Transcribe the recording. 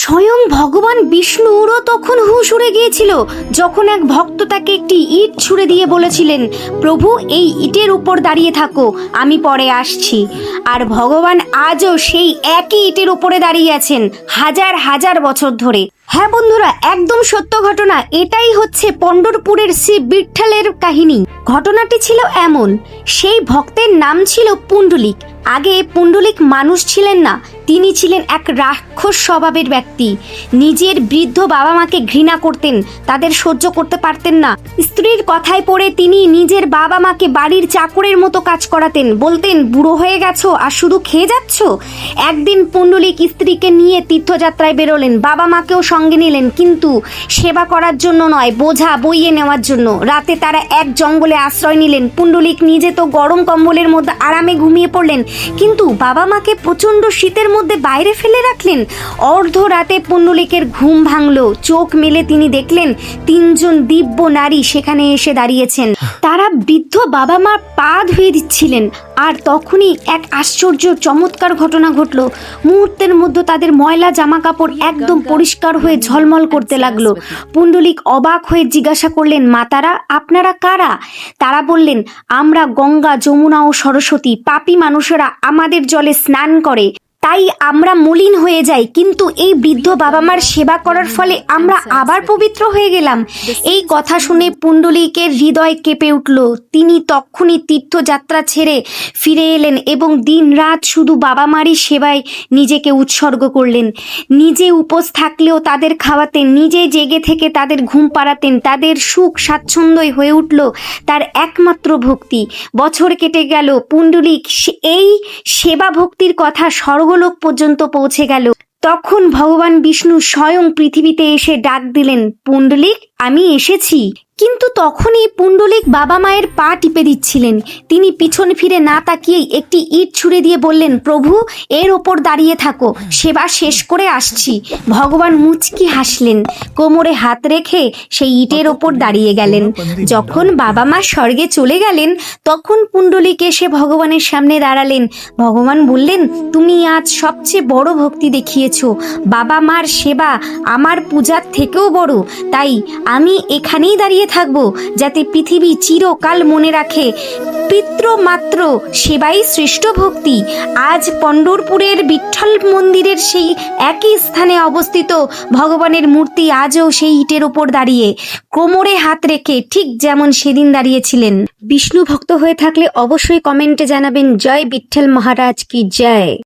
স্বয়ং ভগবান বিষ্ণুরও তখন হুঁশ উড়ে গিয়েছিল, যখন এক ভক্ত তাকে একটি ইট ছুঁড়ে দিয়ে বলেছিলেন, প্রভু, এই ইটের উপর দাঁড়িয়ে থাকো, আমি পরে আসছি। আর ভগবান আজও সেই একই ইটের উপরে দাঁড়িয়ে আছেন হাজার হাজার বছর ধরে। হ্যাঁ বন্ধুরা, একদম সত্য ঘটনা, এটাই হচ্ছে পণ্ডরপুরের শ্রী বিঠ্ঠলের কাহিনী। ঘটনাটি ছিল এমন, সেই ভক্তের নাম ছিল পুণ্ডলিক, আগে পুণ্ডলিক মানুষ ছিলেন না তিনি ছিলেন এক রাক্ষস স্বভাবের ব্যক্তি। নিজের বৃদ্ধ বাবা মাকে ঘৃণা করতেন, তাদের সহ্য করতে পারতেন না। স্ত্রীর কথায় পড়ে তিনি নিজের বাবা মাকে বাড়ির চাকরের মতো কাজ করাতেন। বলতেন, বুড়ো হয়ে গেছো, আর শুধু খেয়ে যাচ্ছ? একদিন পুণ্ডলিক স্ত্রীকে নিয়ে তীর্থযাত্রায় বেরোলেন। বাবা মাকেও সঙ্গে নিলেন, কিন্তু সেবা করার জন্য নয়, বোঝা, বইয়ে নেওয়ার জন্য। রাতে তারা এক জঙ্গলে আশ্রয় নিলেন। পুণ্ডলিক নিজে তো গরম কম্বলের মধ্যে আরামে ঘুমিয়ে পড়লেন, কিন্তু বাবা মাকে প্রচণ্ড শীতের মধ্যে বাইরে ফেলে রাখলেন। অর্ধ রাতে পুণ্ডলিকের ঘুম ভাঙল। চোখ মেলে তিনি দেখলেন, তিনজন দিব্য নারী সেখানে এসে দাঁড়িয়েছেন। তারা বৃদ্ধ বাবা মার পা ধুয়ে দিচ্ছিলেন। আর তখনই এক আশ্চর্য, চমৎকার ঘটনা ঘটলো। মুহূর্তের মধ্যে তাদের ময়লা জামা কাপড় একদম পরিষ্কার হয়ে ঝলমল করতে লাগল। পুণ্ডলিক অবাক হয়ে জিজ্ঞাসা করলেন, মাতারা, আপনারা কারা? তারা বললেন, আমরা গঙ্গা, যমুনা ও সরস্বতী। পাপী মানুষেরা আমাদের জলে স্নান করে। তাই আমরা মলিন হয়ে যাই। কিন্তু এই বৃদ্ধ বাবা মার সেবা করার ফলে আমরা আবার পবিত্র হয়ে গেলাম। এই কথা শুনে পুণ্ডলিকের হৃদয় কেঁপে উঠল। তিনি তক্ষুনি তীর্থযাত্রা ছেড়ে ফিরে এলেন এবং দিন রাত শুধু বাবা মারই সেবায় নিজেকে উৎসর্গ করলেন। নিজে উপোস থাকলেও তাদের খাওয়াতেন, নিজে জেগে থেকে তাদের ঘুম পাড়াতেন, তাদের সুখ স্বাচ্ছন্দ্যই হয়ে উঠল তার একমাত্র ভক্তি। বছর কেটে গেল, পুণ্ডলিক এই সেবা ভক্তির কথা স্বর্গলোক পর্যন্ত পৌঁছে গেল। তখন ভগবান বিষ্ণু স্বয়ং পৃথিবীতে এসে ডাক দিলেন, পুণ্ডলিক, আমি এসেছি। কিন্তু তখনই পুণ্ডলিক বাবা মায়ের পা টিপে দিচ্ছিলেন। তিনি পিছন ফিরে না তাকিয়েই একটি ইট ছুঁড়ে দিয়ে বললেন, প্রভু, এর ওপর দাঁড়িয়ে থাকো, সেবা শেষ করে আসছি। ভগবান মুচকি হাসলেন। কোমরে হাত রেখে সেই ইটের ওপর দাঁড়িয়ে গেলেন। যখন বাবা মা স্বর্গে চলে গেলেন, তখন পুণ্ডলিক এসে ভগবানের সামনে দাঁড়ালেন। ভগবান বললেন, তুমি আজ সবচেয়ে বড় ভক্তি দেখিয়েছো। বাবা মার সেবা আমার পূজার থেকেও বড়। তাই আমি এখানেই দাঁড়িয়ে থাকব যাতে পৃথিবী চিরকাল মনে রাখে। পিতৃমাত্র সেবাই শ্রেষ্ঠ ভক্তি। আজ পণ্ডরপুরের বিঠ্ঠল মন্দিরের সেই একই স্থানে অবস্থিত ভগবানের মূর্তি আজও সেই ইটের ওপর দাঁড়িয়ে। কোমরে হাত রেখে ঠিক যেমন সেদিন দাঁড়িয়েছিলেন। বিষ্ণু ভক্ত হয়ে থাকলে অবশ্যই কমেন্টে জানাবেন, জয় বিঠ্ঠল মহারাজ কি জয়?